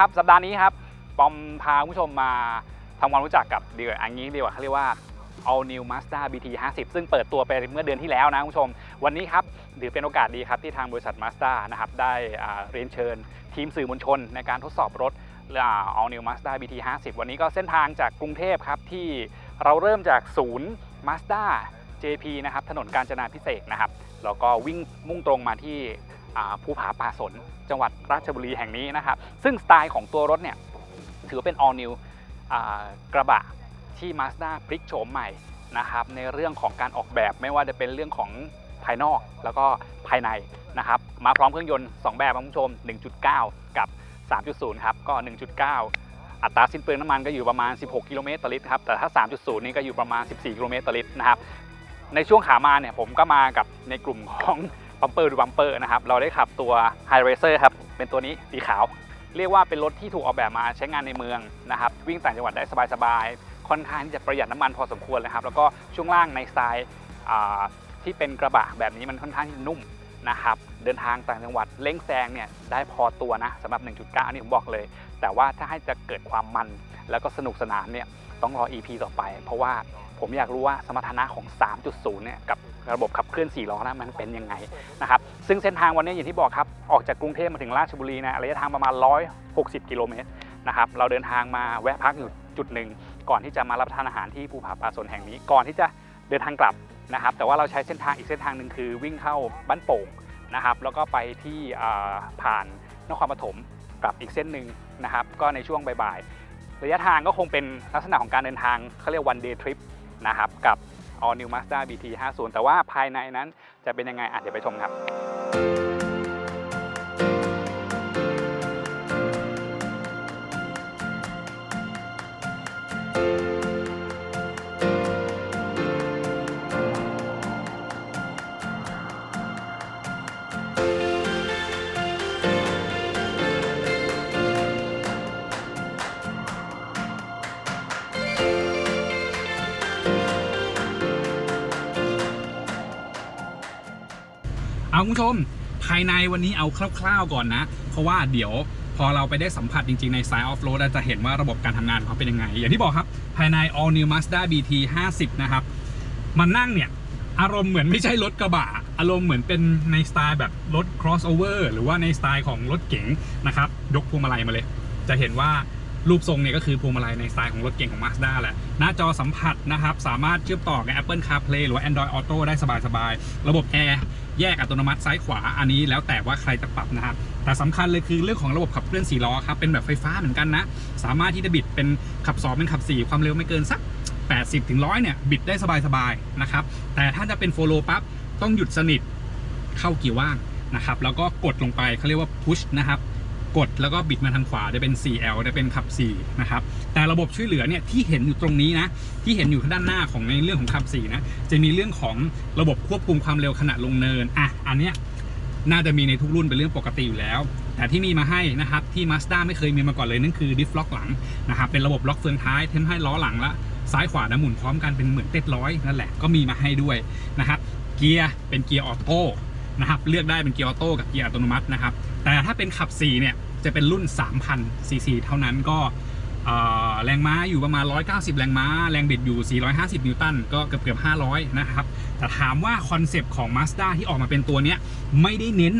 ครับสัปดาห์นี้ครับปอมพาคุณผู้ชมมาทำความรู้จักกับเดีกว่าอันนี้ดีกว่าเขาเรียกว่า All New Mazda BT 50ซึ่งเปิดตัวไปเมื่อเดือนที่แล้วนะคุณผู้ชม วันนี้ครับถือเป็นโอกาสดีครับที่ทางบริษัท Mazda นะครับได้เรียนเชิญทีมสื่อมวลชน ในการทดสอบรถอ่า All New Mazda BT 50วันนี้ก็เส้นทางจากกรุงเทพครับที่เราเริ่มจากศูนย์ Mazda JP นะครับถนนกาญจนาพิเศษนะครับแล้วก็วิ่งมุ่งตรงมาที่ ภูผาป่าสน จังหวัดราชบุรีแห่งนี้นะครับ ซึ่งสไตล์ของตัวรถเนี่ยถือเป็น all new กระบะที่ Mazda พลิกโฉมใหม่นะครับในเรื่องของการออกแบบไม่ว่าจะเป็นเรื่องของภายนอกแล้วก็ภายในนะครับมาพร้อมเครื่องยนต์ 2 แบบครับคุณผู้ชม 1.9 กับ 3.0 ครับ ก็ 1.9 อัตราสิ้นเปลืองน้ำมันก็อยู่ประมาณ 16 กิโลเมตรต่อลิตรครับ แต่ถ้า 3.0 นี่ก็อยู่ประมาณ 14 กิโลเมตรต่อลิตรนะครับ ในช่วงขามาเนี่ยผมก็มากับในกลุ่มของ บัมเปอร์ดูบัมเปอร์นะครับ เราได้ขับตัว High Racer ครับ เป็นตัวนี้สีขาว เรียกว่าเป็นรถที่ถูกออกแบบมาใช้งานในเมืองนะครับ วิ่งต่างจังหวัดได้สบายๆ ค่อนข้างที่จะประหยัดน้ำมันพอสมควรเลยครับ แล้วก็ช่วงล่างในสไตล์ที่เป็นกระบะแบบนี้มันค่อนข้างที่นุ่มนะครับ เดินทางต่างจังหวัดเล้งแซงเนี่ยได้พอตัวนะสำหรับ 1.9 อันนี้ผมบอกเลย แต่ว่าถ้าให้จะเกิดความมันแล้วก็สนุกสนานเนี่ยต้องรอ EP ต่อไป เพราะว่าผมอยากรู้ว่าสมรรถนะของ 3.0 เนี่ยกับ ระบบขับเคลื่อน4ล้อนะมันเป็นยังไงนะครับซึ่งเส้นทางวันนี้อย่างที่บอกครับออกจากกรุงเทพมาถึงราชบุรีนะระยะทางประมาณ 160 กิโลเมตรนะครับเราเดินทางมาแวะพักอยู่จุดหนึ่งก่อนที่จะมารับประทานอาหารที่ภูผาป่าสนแห่งนี้ก่อนที่จะเดินทางกลับนะครับ แต่ว่าเราใช้เส้นทางอีกเส้นทางหนึ่งคือวิ่งเข้าบ้านโป่งนะครับ แล้วก็ไปที่ผ่านนครปฐมกลับอีกเส้นหนึ่งนะครับ ก็ในช่วงบ่ายๆระยะทางก็คงเป็นลักษณะของการเดินทางเขาเรียก one day trip นะครับกับ All New Mazda BT 50แต่ว่าภายในนั้นจะเป็นยังไงอะเดี๋ยวไปชมครับ เอาคุณผู้ชม ภายในวันนี้เอาคร่าวๆก่อนนะ เพราะว่าเดี๋ยวพอเราไปได้สัมผัสจริงๆ ในสายออฟโรดจะเห็นว่าระบบการทำงานเขาเป็นยังไง อย่างที่บอกครับ ภายใน All New Mazda BT 50 นะครับ มันนั่งเนี่ย อารมณ์เหมือนไม่ใช่รถกระบะ อารมณ์เหมือนเป็นในสไตล์แบบรถ crossover หรือว่าในสไตล์ของรถเก๋งนะครับ ยกพวงมาลัยมาเลย จะเห็นว่า รูปทรงเนี่ยก็คือพวงมาลัยในสไตล์ของรถเก่งของ Mazda แหละ หน้าจอสัมผัสนะครับ สามารถเชื่อมต่อกับ Apple CarPlay หรือ Android Auto ได้สบายๆ ระบบแอร์แยกอัตโนมัติซ้ายขวาอันนี้แล้วแต่ว่าใครจะปรับนะครับ แต่สำคัญเลยคือเรื่องของระบบขับเคลื่อน4ล้อครับ เป็นแบบไฟฟ้าเหมือนกันนะ สามารถที่จะบิดเป็นขับ 2 เป็นขับ 4 ความเร็วไม่เกินสัก 80ถึง100เนี่ยบิดได้สบายๆนะครับแต่ถ้าจะเป็นโฟโลปั๊บต้องหยุดสนิทเข้าเกียร์ว่างนะครับแล้วก็กดลงไปเขาเรียกว่า push นะครับ กดแล้วก็บิดมาทางขวาจะเป็น 4L จะเป็นขับ 4 นะครับ แต่ระบบช่วยเหลือเนี่ยที่เห็นอยู่ตรงนี้นะ ที่เห็นอยู่ด้านหน้าของในเรื่องของขับ 4 นะ จะมีเรื่องของระบบควบคุมความเร็วขณะลงเนิน อะ อันเนี้ยน่าจะมีในทุกรุ่นเป็นเรื่องปกติอยู่แล้ว แต่ที่มีมาให้นะครับที่ Mazda ไม่เคยมีมาก่อนเลยนั่นคือดิฟล็อกหลังนะครับเป็นระบบล็อกเฟืองท้ายเทมให้ล้อหลังละซ้ายขวานะหมุนพร้อมกันเป็นเหมือนเต็ดร้อยนั่นแหละก็มีมาให้ด้วยนะครับเกียร์เป็นเกียร์ออโต้ นะครับเลือกได้เป็นเกียร์ออโต้กับเกียร์อัตโนมัตินะครับ แต่ถ้าเป็นขับ 4 เนี่ย จะเป็นรุ่น 3,000ซีซีเท่านั้นก็แรงม้าอยู่ประมาณ 190 แรงม้า แรงบิดอยู่ 450 นิวตัน ก็เกือบเกือบ500 นะครับ แต่ถามว่าคอนเซปต์ของ Mazda ที่ออกมาเป็นตัวเนี้ยไม่ได้เน้น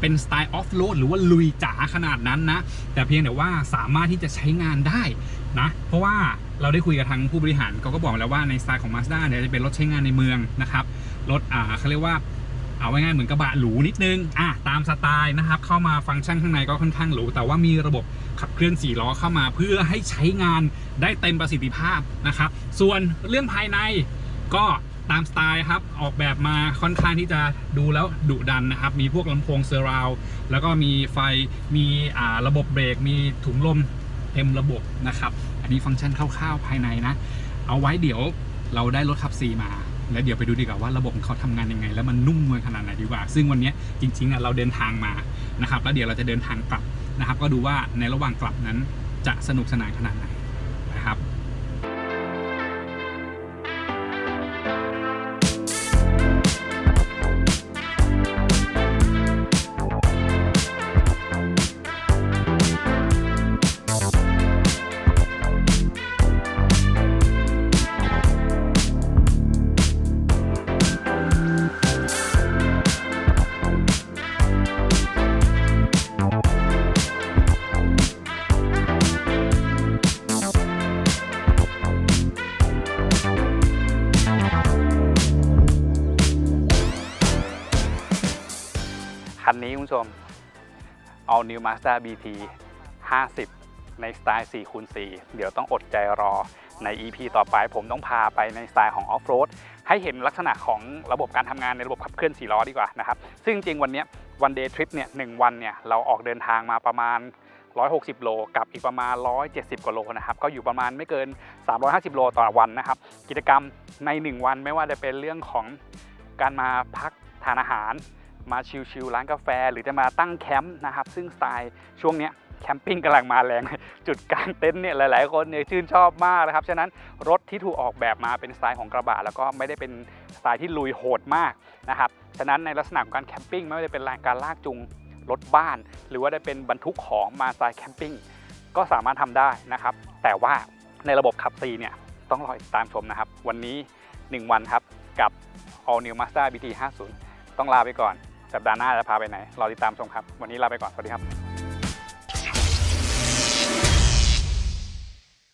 เป็นสไตล์ออฟโรดหรือว่าลุยจ๋าขนาดนั้นนะ แต่เพียงแต่ว่าสามารถที่จะใช้งานได้นะ เพราะว่าเราได้คุยกับทางผู้บริหารเขาก็บอกแล้วว่าในสไตล์ของ Mazda เนี่ยจะเป็นรถใช้งานในเมืองนะครับ รถอ่าเขาเรียกว่า เอาไว้ง่ายๆเหมือนกระบะหรูนิดนึงอะตามสไตล์นะครับ เข้ามาฟังก์ชันข้างในก็ค่อนข้างหรูแต่ว่ามีระบบขับเคลื่อน4ล้อเข้ามาเพื่อให้ใช้งานได้เต็มประสิทธิภาพนะครับ ส่วนเรื่องภายในก็ตามสไตล์ครับ ออกแบบมาค่อนข้างที่จะดูแล้วดุดันนะครับ มีพวกลำโพงเซอร์ราวแล้วก็มีไฟมีอ่าระบบเบรก มีถุงลมเต็มระบบนะครับ อันนี้ฟังก์ชันคร่าวๆภายในนะ เอาไว้เดี๋ยวเราได้รถขับ 4 มา แล้วเดี๋ยวไปดูดีกว่าว่าระบบของเขาทำงานยังไง แล้วมันนุ่มนวลขนาดไหนดีกว่า ซึ่งวันนี้จริงๆอะเราเดินทางมานะครับ แล้วเดี๋ยวเราจะเดินทางกลับนะครับ ก็ดูว่าในระหว่างกลับนั้นจะสนุกสนานขนาดไหน คันนี้คุณผู้ชม All New Mazda BT 50 ในสไตล์ 4 คูณ 4 เดี๋ยวต้องอดใจรอใน EP ต่อไปผมต้องพาไปในสไตล์ของออฟโรดให้เห็นลักษณะของระบบการทำงานในระบบขับเคลื่อน 4 ล้อดีกว่านะครับ ซึ่งจริงวันนี้วันเดย์ทริปเนี่ยหนึ่งวันเนี่ยเราออกเดินทางมาประมาณ 160 โล กับอีกประมาณ 170 กว่าโลนะครับ ก็อยู่ประมาณไม่เกิน 350 โลต่อวันนะครับ กิจกรรมใน 1 วันไม่ว่าจะเป็นเรื่องของการมาพักทานอาหาร มาชิลๆร้านกาแฟ หรือจะมาตั้งแคมป์นะครับ ซึ่งสไตล์ช่วงนี้แคมปิ้งกำลังมาแรง จุดกลางเต็นท์เนี่ยหลายๆ คนเนี่ยชื่นชอบมากนะครับ ฉะนั้นรถที่ถูกออกแบบมาเป็นสไตล์ของกระบะแล้วก็ไม่ได้เป็นสไตล์ที่ลุยโหดมากนะครับ ฉะนั้นในลักษณะของการแคมปิ้งไม่ว่าจะเป็นการลากจูงรถบ้าน หรือว่าได้เป็นบรรทุกของมาสไตล์แคมปิ้งก็สามารถทำได้นะครับ แต่ว่าในระบบขับ C เนี่ยต้องรอติดตามชมนะครับ วันนี้ 1 วันครับกับ All New Mazda BT 50ต้องลาไปก่อน สัปดาห์หน้าจะพาไปไหนรอติดตามชมครับ วันนี้ลาไปก่อน สวัสดีครับ